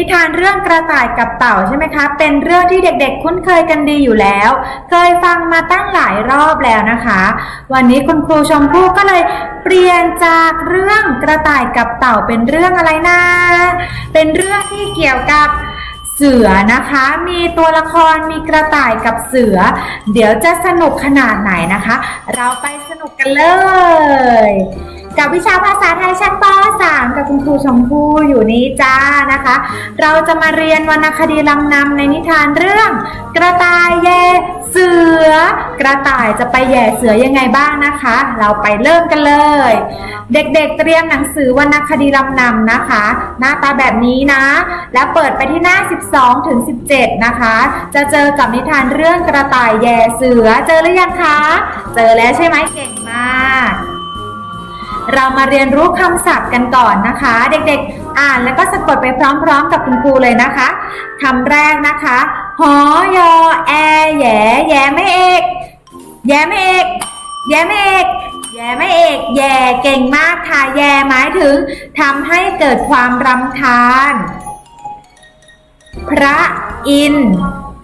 นิทานเรื่องกระต่ายกับเต่าใช่ไหมคะ เป็นเรื่องที่เด็กๆ คุ้นเคยกันดีอยู่แล้ว เคยฟังมาตั้งหลายรอบแล้วนะคะ วันนี้คุณครูชมพู่ก็เลยเปลี่ยนจากเรื่องกระต่ายกับเต่าเป็นเรื่องอะไรนะ เป็นเรื่องที่เกี่ยวกับเสือนะคะ มีตัวละครมีกระต่ายกับเสือ เดี๋ยวจะสนุกขนาดไหนนะคะ เราไปสนุกกันเลย กับวิชาภาษาไทยชั้นป .3 กับคุณครูชมพู่อยู่นี้จ้านะคะ เราจะมาเรียนวรรณคดีลำนำในนิทานเรื่อง กระต่ายแย่เสือ กระต่ายจะไปแย่เสือยังไงบ้างนะคะ เราไปเริ่มกันเลย เด็กๆเตรียมหนังสือวรรณคดีลำนำนะคะ หน้าตาแบบนี้นะ แล้วเปิดไปที่หน้า 12ถึง17 นะคะ จะเจอกับนิทานเรื่องกระต่ายแย่เสือเจอหรือยังคะ เจอแล้วใช่ไหมเก่งมาก เรามาเรียนรู้คำศัพท์กันก่อนนะคะ เด็กๆ อ่านแล้วก็สะกดไปพร้อมๆ กับคุณครูเลยนะคะคำแรกนะคะหอยอแอแยแยไม่เอกแยไม่เอกแยไม่เอกแยไม่เอก แย่เก่งมากค่ะ แย่หมายถึงทำให้เกิดความรำคาญ พระอิน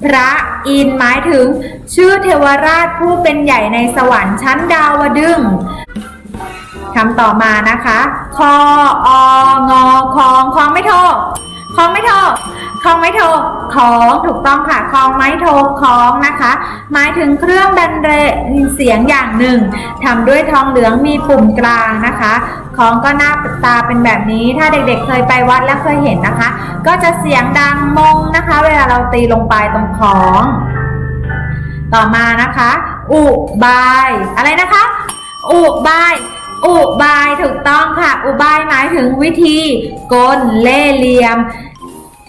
พระอินหมายถึง ชื่อเทวราชผู้เป็นใหญ่ในสวรรค์ชั้นดาวดึง คำต่อมานะคะ คอองอคองคองไม่โทคองไม่โทคองไม่โทของถูกต้องค่ะคองไม้โทคองนะคะ หมายถึงเครื่องบรรเลงเสียงอย่างหนึ่งทำด้วยทองเหลืองมีปุ่มกลางนะคะของก็หน้าตาเป็นแบบนี้ ถ้าเด็กๆ เคยไปวัดและเคยเห็นนะคะ ก็จะเสียงดังมงนะคะ เวลาเราตีลงไปตรงของ ต่อมานะคะ อุบาย อะไรนะคะ อุบาย อุบายถูกต้องค่ะ อุบายหมายถึงวิธีกลเล่เหลี่ยม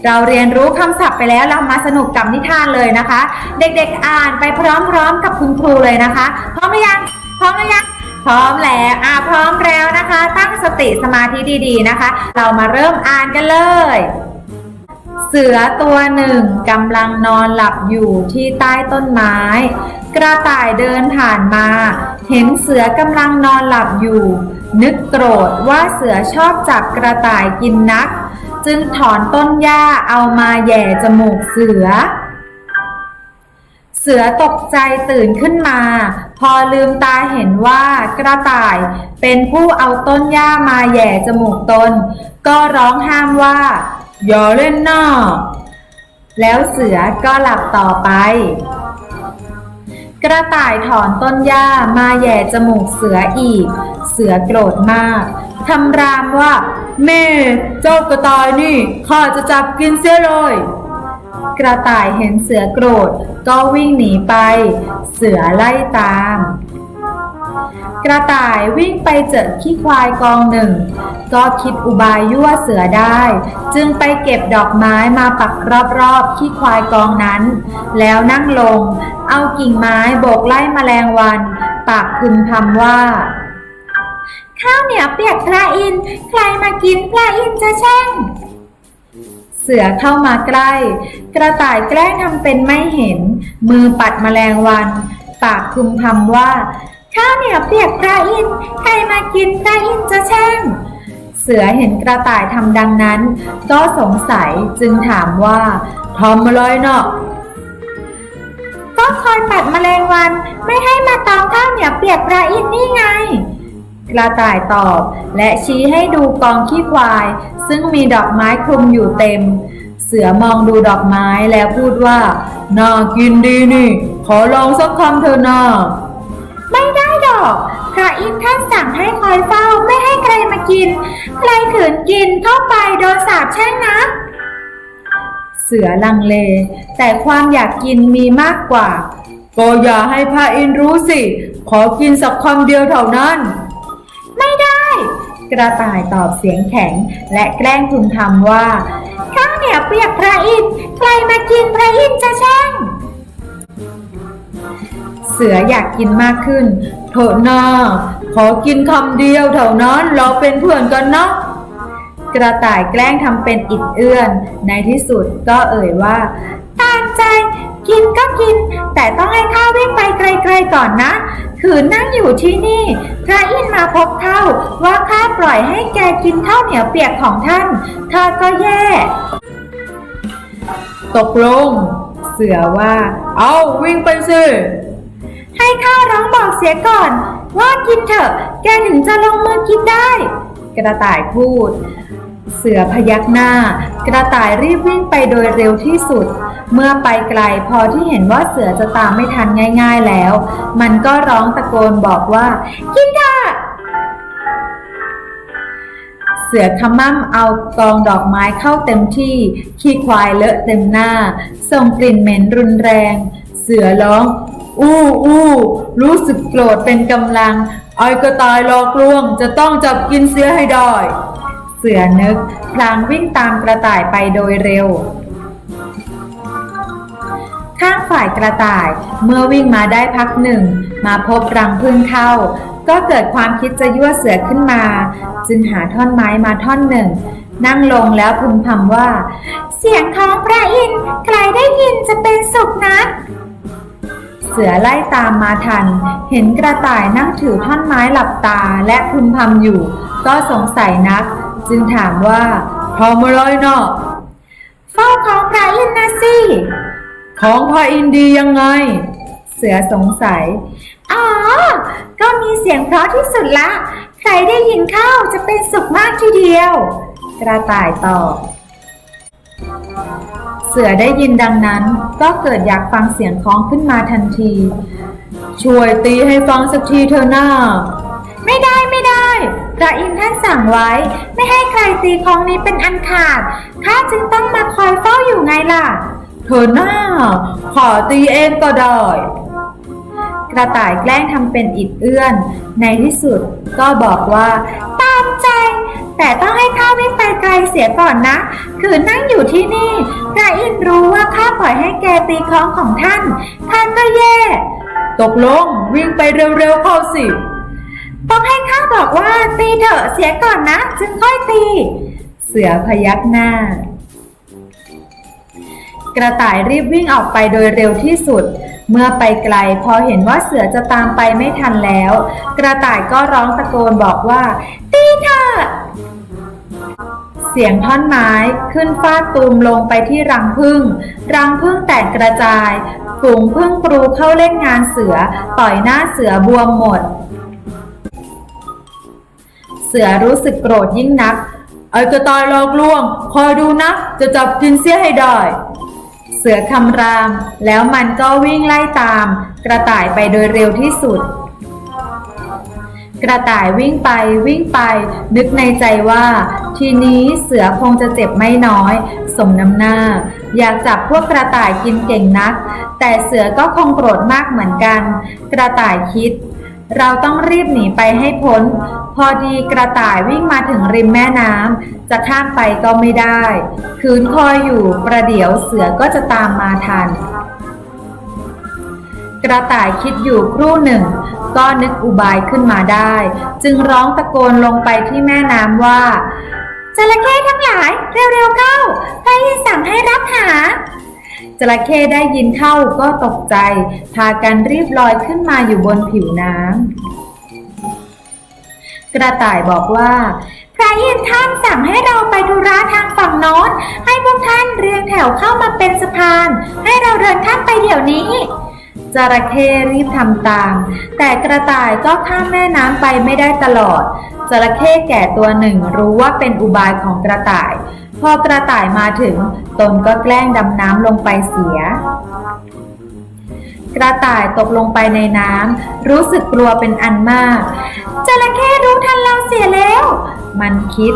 เราเรียนรู้คำศัพท์ไปแล้วเรามาสนุกกับนิทานเลยนะคะ เด็กๆอ่านไปพร้อมๆกับคุณครูเลยนะคะ พร้อมหรือยังพร้อมหรือยังพร้อมแล้วอ่าพร้อมแล้วนะคะ ตั้งสติสมาธิดีๆนะคะ เรามาเริ่มอ่านกันเลย เสือตัวหนึ่งกำลังนอนหลับอยู่ที่ใต้ต้นไม้ กระต่ายเดินผ่านมา เห็นเสือกำลังนอนหลับอยู่ นึกโกรธว่าเสือชอบจับกระต่ายกินนัก จึงถอนต้นหญ้าเอามาแย่จมูกเสือ เสือตกใจตื่นขึ้นมา พอลืมตาเห็นว่ากระต่ายเป็นผู้เอาต้นหญ้ามาแย่จมูกตน ก็ร้องห้ามว่า อย่าเล่นหน้าแล้วเสือก็หลับต่อไป กระต่ายถอนต้นหญ้ามาแย่จมูกเสืออีก เสือโกรธมากทำรามว่า แม่ เจ้ากระต่ายนี่ข้าจะจับกินเสียเลย กระต่ายเห็นเสือโกรธก็วิ่งหนีไป เสือไล่ตาม กระต่ายวิ่งไปเจอขี้ควายกองหนึ่ง ก็คิดอุบายยั่วเสือได้ จึงไปเก็บดอกไม้มาปักรอบๆขี้ควายกองนั้น แล้วนั่งลง เอากิ่งไม้โบกไล่แมลงวัน ปากพึมพำว่า ข้าวเหนียวเปียกพระอินใครมากินพระอินจะแช่งเสือเข้ามาใกล้ กระต่ายแกล้งทำเป็นไม่เห็น มือปัดแมลงวัน ปากพึมพำว่า ข้าวเหนียวเปียกพระอินทร์ใครมากินพระอินทร์จะแช่ง เสือเห็นกระต่ายทำดังนั้น ก็สงสัยจึงถามว่าทำอะไรเนาะก็คอยปัดแมลงวันไม่ให้มาตอมข้าวเหนียวเปียกพระอินทร์นี่ไง กระต่ายตอบและชี้ให้ดูกองขี้ควาย ซึ่งมีดอกไม้คลุมอยู่เต็ม เสือมองดูดอกไม้แล้วพูดว่าน่ากินดีนี่ ขอลองสักคำเถอะนาไม่ได้ พระอินทร์ท่านสั่งให้คอยเฝ้าไม่ให้ใครมากิน ใครขืนกินเข้าไปโดนสาปแช่งนะ เสือลังเล แต่ความอยากกินมีมากกว่า ก็อย่าให้พระอินทร์รู้สิ ขอกินสักคำเดียวเท่านั้น ไม่ได้ กระต่ายตอบเสียงแข็ง และแกล้งพึมพำว่าข้าวเหนียวเปียกพระอินทร์ใครมากินพระอินทร์จะแช่ง เสืออยากกินมากขึ้น โถนาขอกินคำเดียวเท่านั้นเราเป็นเพื่อนกันนะกระต่ายแกล้งทำเป็นอิดเอื้อน ในที่สุดก็เอ่ยว่า ตามใจ กินก็กิน แต่ต้องให้ข้าวิ่งไปไกลๆก่อนนะขืนนั่งอยู่ที่นี่ พระอินมาพบเข้าว่าข้าปล่อยให้แกกินข้าวเหนียวเปียกของท่านข้าก็แย่ ตกลง เสือว่า เอาวิ่งไปสิ ให้ข้าร้องบอกเสียก่อน ว่ากินเถอะ แกถึงจะลงมือกินได้ กระต่ายพูด เสือพยักหน้า กระต่ายรีบวิ่งไปโดยเร็วที่สุด เมื่อไปไกลพอที่เห็นว่าเสือจะตามไม่ทันง่าย ๆแล้ว มันก็ร้องตะโกนบอกว่า กินเถอะเสือขมั่มเอากองดอกไม้เข้าเต็มที่ ขี้ควายเลอะเต็มหน้า ส่งกลิ่นเหม็นรุนแรง เสือร้อง อู้อู้รู้สึกโกรธเป็นกำลังไอ้กระต่ายหลอกลวง จะต้องจับกินเสียให้ได้ เสือนึกพลางวิ่งตามกระต่ายไปโดยเร็ว ข้างฝ่ายกระต่ายเมื่อวิ่งมาได้พักหนึ่ง มาพบรังพึ่งเข้า ก็เกิดความคิดจะยั่วเสือขึ้นมา จึงหาท่อนไม้มาท่อนหนึ่ง นั่งลงแล้วพึมพำว่า เสียงของพระอินทร์ใครได้ยินจะเป็นสุขนะ สือไล่ตามมาทัน เห็นกระต่ายนั่งถือท่อนไม้หลับตาและพึมพำอยู่ ก็สงสัยนัก จึงถามว่าทำอะไรเนาะเฝ้าของพระอินทร์นะสิของพระอินดียังไง เสือสงสัย อ๋อ ก็มีเสียงเพราะที่สุดละ ใครได้ยินเข้าจะเป็นสุขมากทีเดียว กระต่ายตอบ สือได้ยินดังนั้น ก็เกิดอยากฟังเสียงคล้องขึ้นมาทันที ช่วยตีให้ฟังสักทีเถอหน้า ไม่ได้ไม่ได้พระอินทร์ท่านสั่งไว้ ไม่ให้ใครตีของนี้เป็นอันขาดข้าจึงต้องมาคอยเฝ้าอยู่ไงล่ะ เธอหน้า ขอตีเองก็ได้กระต่ายแกล้งทำเป็นอิดเอื้อน ในที่สุดก็บอกว่า ตามใจ แต่ต้องให้ข้าวิ่งไปไกลเสียก่อนนะ คือนั่งอยู่ที่นี่พระอินทร์รู้ว่าข้าปล่อยให้แกตีคล้องของท่าน ท่านก็แย่ ตกลงวิ่งไปเร็วๆเข้าสิ ต้องให้ข้าบอกว่าตีเถอะเสียก่อนนะ จึงค่อยตี เสือพยักหน้า กระต่ายรีบวิ่งออกไปโดยเร็วที่สุดเมื่อไปไกลพอเห็นว่าเสือจะตามไปไม่ทันแล้ว กระต่ายก็ร้องตะโกนบอกว่า ตีเถอะ สียงท่อนไม้ขึ้นฟาดตูมลงไปที่รังพึ่ง รังพึ่งแตกกระจาย ฝูงพึ่งกรูเข้าเล่นงานเสือ ต่อยหน้าเสือบวมหมด เสือรู้สึกโกรธยิ่งนัก ไอ้กระต่ายหลอกลวง คอยดูนะ จะจับกินเสียให้ได้ เสือคำราม แล้วมันก็วิ่งไล่ตาม กระต่ายไปโดยเร็วที่สุด กระต่ายวิ่งไปวิ่งไป นึกในใจว่า ทีนี้เสือคงจะเจ็บไม่น้อย สมน้ำหน้า อยากจับพวกกระต่ายกินเก่งนัก แต่เสือก็คงโกรธมากเหมือนกัน กระต่ายคิด เราต้องรีบหนีไปให้พ้น พอดีกระต่ายวิ่งมาถึงริมแม่น้ำจะข้ามไปก็ไม่ได้ คืนคอยอยู่ประเดี๋ยวเสือก็จะตามมาทัน กระต่ายคิดอยู่ครู่หนึ่ง ก็นึกอุบายขึ้นมาได้ จึงร้องตะโกนลงไปที่แม่น้ำว่าจระเข้ทั้งหลายเร็วๆเข้าพระอินสั่งให้รับหาจระเข้ได้ยินเข้าก็ตกใจ พากันรีบลอยขึ้นมาอยู่บนผิวน้ำกระต่ายบอกว่า พระอินทร์ท่านสั่งให้เราไปธุระทางฝั่งโน้นให้พวกท่านเรียงแถวเข้ามาเป็นสะพาน ให้เราเดินข้ามไปเดี๋ยวนี้ จระเข้รีบทำตาม แต่กระต่ายก็ข้ามแม่น้ำไปไม่ได้ตลอด จระเข้แก่ตัวหนึ่งรู้ว่าเป็นอุบายของกระต่าย พอกระต่ายมาถึง ตนก็แกล้งดำน้ำลงไปเสีย กระต่ายตกลงไปในน้ำรู้สึกกลัวเป็นอันมาก จระเข้รู้ทันเราเสียแล้ว มันคิด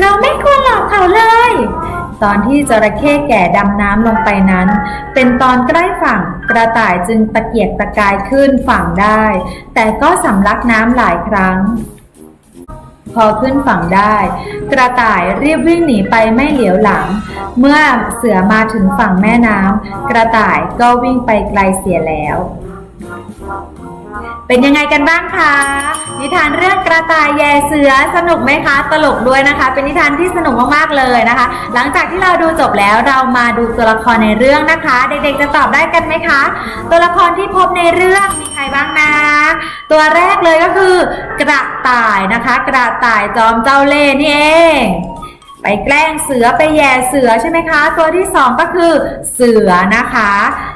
เราไม่ควรหลอกเขาเลย ตอนที่จระเข้แก่ดำน้ำลงไปนั้น เป็นตอนใกล้ฝั่งกระต่ายจึงตะเกียกตะกายขึ้นฝั่งได้ แต่ก็สำลักน้ำหลายครั้ง พอขึ้นฝั่งได้ กระต่ายรีบวิ่งหนีไปไม่เหลียวหลัง เมื่อเสือมาถึงฝั่งแม่น้ำกระต่ายก็วิ่งไปไกลเสียแล้ว เป็นยังไงกันบ้างคะนิทานเรื่องกระต่ายแย่เสือสนุกไหมคะ ตลกด้วยนะคะ เป็นนิทานที่สนุกมากๆเลยนะคะ หลังจากที่เราดูจบแล้วเรามาดูตัวละครในเรื่องนะคะ เด็กๆจะตอบได้กันไหมคะ ตัวละครที่พบในเรื่องมีใครบ้างนะ ตัวแรกเลยก็คือกระต่ายนะคะ กระต่ายจอมเจ้าเล่ห์นี่เอง ไปแกล้งเสือไปแย่เสือใช่ไหมคะ ตัวที่สองก็คือเสือนะคะ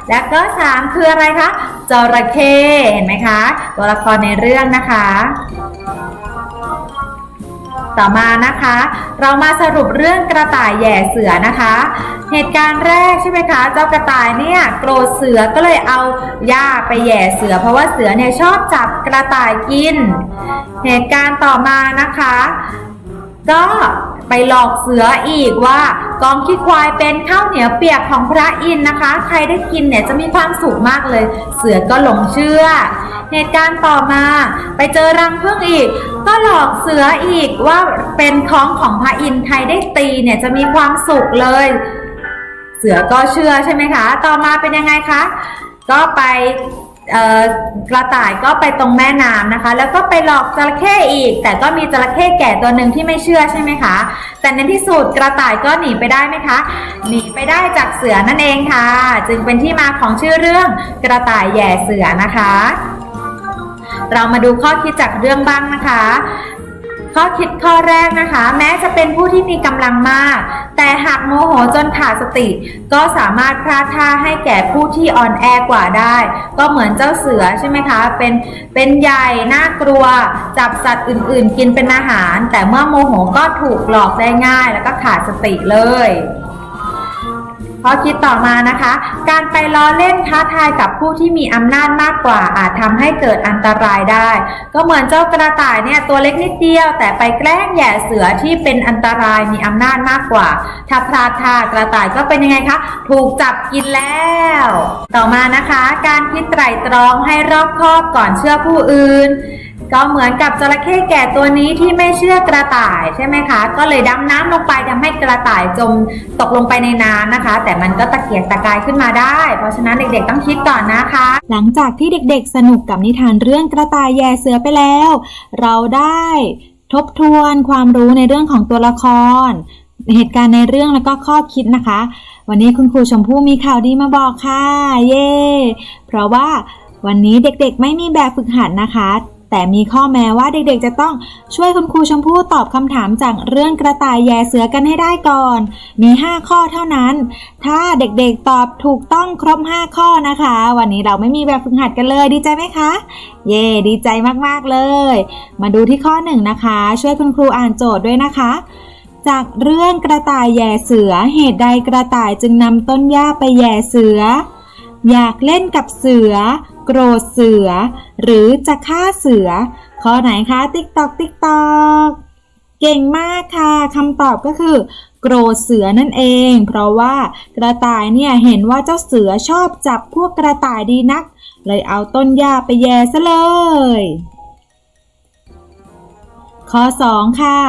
และก็สามคืออะไรคะจระเข้เห็นไหมคะ ตัวละครในเรื่องนะคะ ต่อมานะคะ เรามาสรุปเรื่องกระต่ายแย่เสือนะคะ เหตุการณ์แรกใช่ไหมคะ เจ้ากระต่ายเนี่ยโกรธเสือก็เลยเอาหญ้าไปแย่เสือ เพราะว่าเสือเนี่ยชอบจับกระต่ายกิน เหตุการณ์ต่อมานะคะ ก็ ไปหลอกเสืออีกว่ากองขี้ควายเป็นข้าวเหนียวเปียกของพระอินทร์นะคะ ใครได้กินเนี่ยจะมีความสุขมากเลย เสือก็หลงเชื่อ เหตุการณ์ต่อมา ไปเจอรังผึ้งอีก ก็หลอกเสืออีกว่าเป็นของของพระอินทร์ใครได้ตีเนี่ยจะมีความสุขเลย เสือก็เชื่อใช่ไหมคะ ต่อมาเป็นยังไงคะ ก็ไป กระต่ายก็ไปตรงแม่น้ำนะคะ แล้วก็ไปหลอกจระเข้อีก แต่ก็มีจระเข้แก่ตัวหนึ่งที่ไม่เชื่อใช่ไหมคะ แต่ในที่สุดกระต่ายก็หนีไปได้ไหมคะหนีไปได้จากเสือนั่นเองค่ะ จึงเป็นที่มาของชื่อเรื่องกระต่ายแย่เสือนะคะ เรามาดูข้อคิดจากเรื่องบ้างนะคะ ข้อคิดข้อแรกนะคะ แม้จะเป็นผู้ที่มีกำลังมาก แต่หากโมโหจนขาดสติ ก็สามารถพลาดท่าให้แก่ผู้ที่อ่อนแอกว่าได้ ก็เหมือนเจ้าเสือใช่ไหมคะเป็นเป็นใหญ่น่ากลัว จับสัตว์อื่นๆ กินเป็นอาหาร แต่เมื่อโมโหก็ถูกหลอกได้ง่าย แล้วก็ขาดสติเลย ข้อคิดต่อมานะคะ การไปล้อเล่นท้าทายกับผู้ที่มีอำนาจมากกว่า อาจทำให้เกิดอันตรายได้ ก็เหมือนเจ้ากระต่ายเนี่ยตัวเล็กนิดเดียว แต่ไปแกล้งแหย่เสือที่เป็นอันตรายมีอำนาจมากกว่า ถ้าพลาดท่ากระต่ายก็เป็นยังไงคะ ถูกจับกินแล้ว ต่อมานะคะ การคิดไตร่ตรองให้รอบคอบก่อนเชื่อผู้อื่น ก็เหมือนกับจระเข้แก่ตัวนี้ที่ไม่เชื่อกระต่ายใช่ไหมคะ ก็เลยดำน้ำลงไปทำให้กระต่ายจมตกลงไปในน้ำนะคะ แต่มันก็ตะเกียกตะกายขึ้นมาได้ เพราะฉะนั้นเด็กๆต้องคิดก่อนนะคะ หลังจากที่เด็กๆ สนุกกับนิทานเรื่องกระต่ายแย่เสือไปแล้ว เราได้ทบทวนความรู้ในเรื่องของตัวละคร เหตุการณ์ในเรื่องแล้วก็ข้อคิดนะคะ วันนี้คุณครูชมพู่มีข่าวดีมาบอกค่ะ เย้ เพราะว่าวันนี้เด็กๆ ไม่มีแบบฝึกหัดนะคะ แต่มีข้อแม้ว่าเด็กๆ จะต้องช่วยคุณครูชมพู่ตอบคำถามจากเรื่องกระต่ายแย่เสือกันให้ได้ก่อน มี 5 ข้อเท่านั้น ถ้าเด็กๆตอบถูกต้องครบ 5 ข้อนะคะ วันนี้เราไม่มีแบบฝึกหัดกันเลยดีใจไหมคะ เย่ดีใจมากๆเลย มาดูที่ข้อ 1 นะคะ ช่วยคุณครูอ่านโจทย์ด้วยนะคะจากเรื่องกระต่ายแย่เสือ เหตุใดกระต่ายจึงนำต้นหญ้าไปแย่เสือ อยากเล่นกับเสือ โกรธเสือ หรือจะฆ่าเสือ ข้อไหนคะติ๊กตอกติ๊กตอกเก่งมากค่ะคำตอบก็คือ โกรธเสือนั่นเอง เพราะว่ากระต่ายเนี่ยเห็นว่าเจ้าเสือชอบจับพวกกระต่ายดีนัก เลยเอาต้นหญ้าไปแย่ซะเลย ข้อ 2 ค่ะ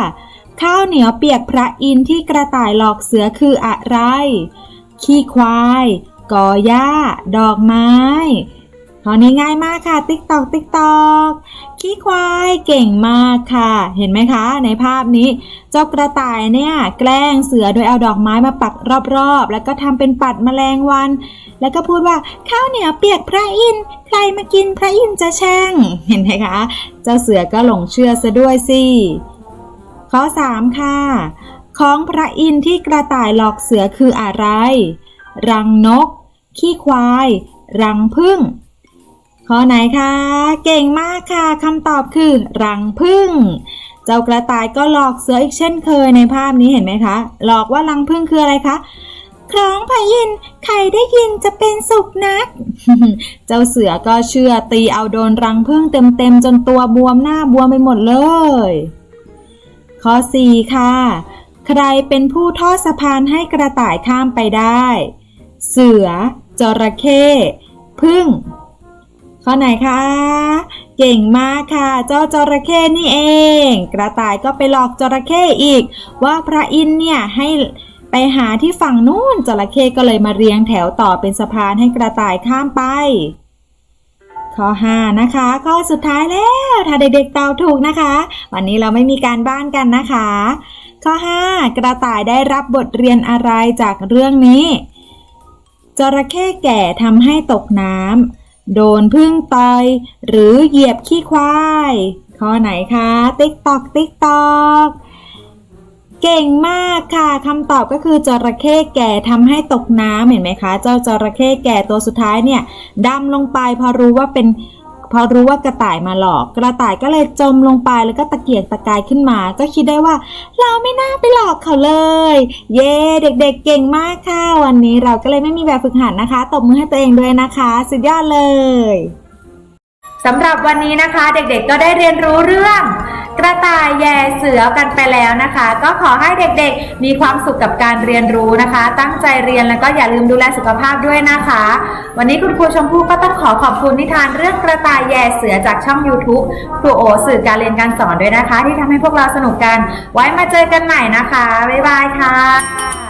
ข้าวเหนียวเปียกพระอินทร์ที่กระต่ายหลอกเสือคืออะไร ขี้ควายกอหญ้า ดอกไม้ ข้อนี้ง่ายมากค่ะ ติ๊กตอกติ๊กตอกขี้ควายเก่งมากค่ะ เห็นไหมคะ ในภาพนี้ เจ้ากระต่ายเนี่ย แกล้งเสือโดยเอาดอกไม้มาปักรอบๆ แล้วก็ทำเป็นปัดแมลงวัน แล้วก็พูดว่าข้าวเหนียวเปียกพระอินทร์ใครมากินพระอินทร์จะแช่ง เห็นไหมคะ เจ้าเสือก็หลงเชื่อซะด้วยสิ ข้อ 3 ค่ะ ของพระอินทร์ที่กระต่ายหลอกเสือคืออะไร รังนก ขี้ควาย รังผึ้ง ข้อไหนคะ เก่งมากค่ะคำตอบคือ รังผึ้งเจ้ากระต่ายก็หลอกเสืออีกเช่นเคยในภาพนี้เห็นไหมคะ หลอกว่ารังผึ้งคืออะไรคะคล้องพระอินใครได้ยินจะเป็นสุขนัก เจ้าเสือก็เชื่อตีเอาโดนรังผึ้งเต็มๆจนตัวบวมหน้าบวมไปหมดเลย ข้อ 4 ค่ะ ใครเป็นผู้ทอดสะพานให้กระต่ายข้ามไปได้ เสือ จระเข้ผึ้ง ข้อไหนคะ เก่งมากค่ะ เจ้าจระเข้นี่เอง กระต่ายก็ไปหลอกจระเข้อีก ว่าพระอินเนี่ยให้ไปหาที่ฝั่งนู้นจระเข้ก็เลยมาเรียงแถวต่อเป็นสะพานให้กระต่ายข้ามไป ข้อ 5 นะคะข้อสุดท้ายแล้ว ถ้าเด็กๆตอบถูกนะคะ วันนี้เราไม่มีการบ้านกันนะคะ ข้อ 5 กระต่ายได้รับบทเรียนอะไรจากเรื่องนี้จระเข้แก่ทำให้ตกน้ำ โดนพึ่งต่อย หรือเหยียบขี้ควาย ข้อไหนคะ ติ๊กตอก ติ๊กตอกเก่งมากค่ะคำตอบก็คือจระเข้แก่ทำให้ตกน้ำเห็นไหมคะ เจ้าจระเข้แก่ตัวสุดท้ายเนี่ยดำลงไปพอรู้ว่าเป็น พอรู้ว่ากระต่ายมาหลอก กระต่ายก็เลยจมลงไปแล้วก็ตะเกียกตะกายขึ้นมา ก็คิดได้ว่า เราไม่น่าไปหลอกเขาเลย เย้เด็กๆเก่งมากค่ะ วันนี้เราก็เลยไม่มีแบบฝึกหัดนะคะตบมือให้ตัวเองด้วยนะคะ สุดยอดเลยสำหรับวันนี้นะคะ เด็กๆก็ได้เรียนรู้เรื่อง ระต่ายแย่เสือกันไปแล้วนะคะ ก็ขอให้เด็กๆ มีความสุขกับการเรียนรู้นะคะ ตั้งใจเรียนแล้วก็อย่าลืมดูแลสุขภาพด้วยนะคะ วันนี้คุณครูชมพู่ก็ต้องขอขอบคุณนิทานเรื่องกระต่ายแย่เสือจากช่อง YouTube ครูโอสื่อการเรียนการสอนด้วยนะคะ ที่ทำให้พวกเราสนุกกัน ไว้มาเจอกันใหม่นะคะบ๊ายบายค่ะ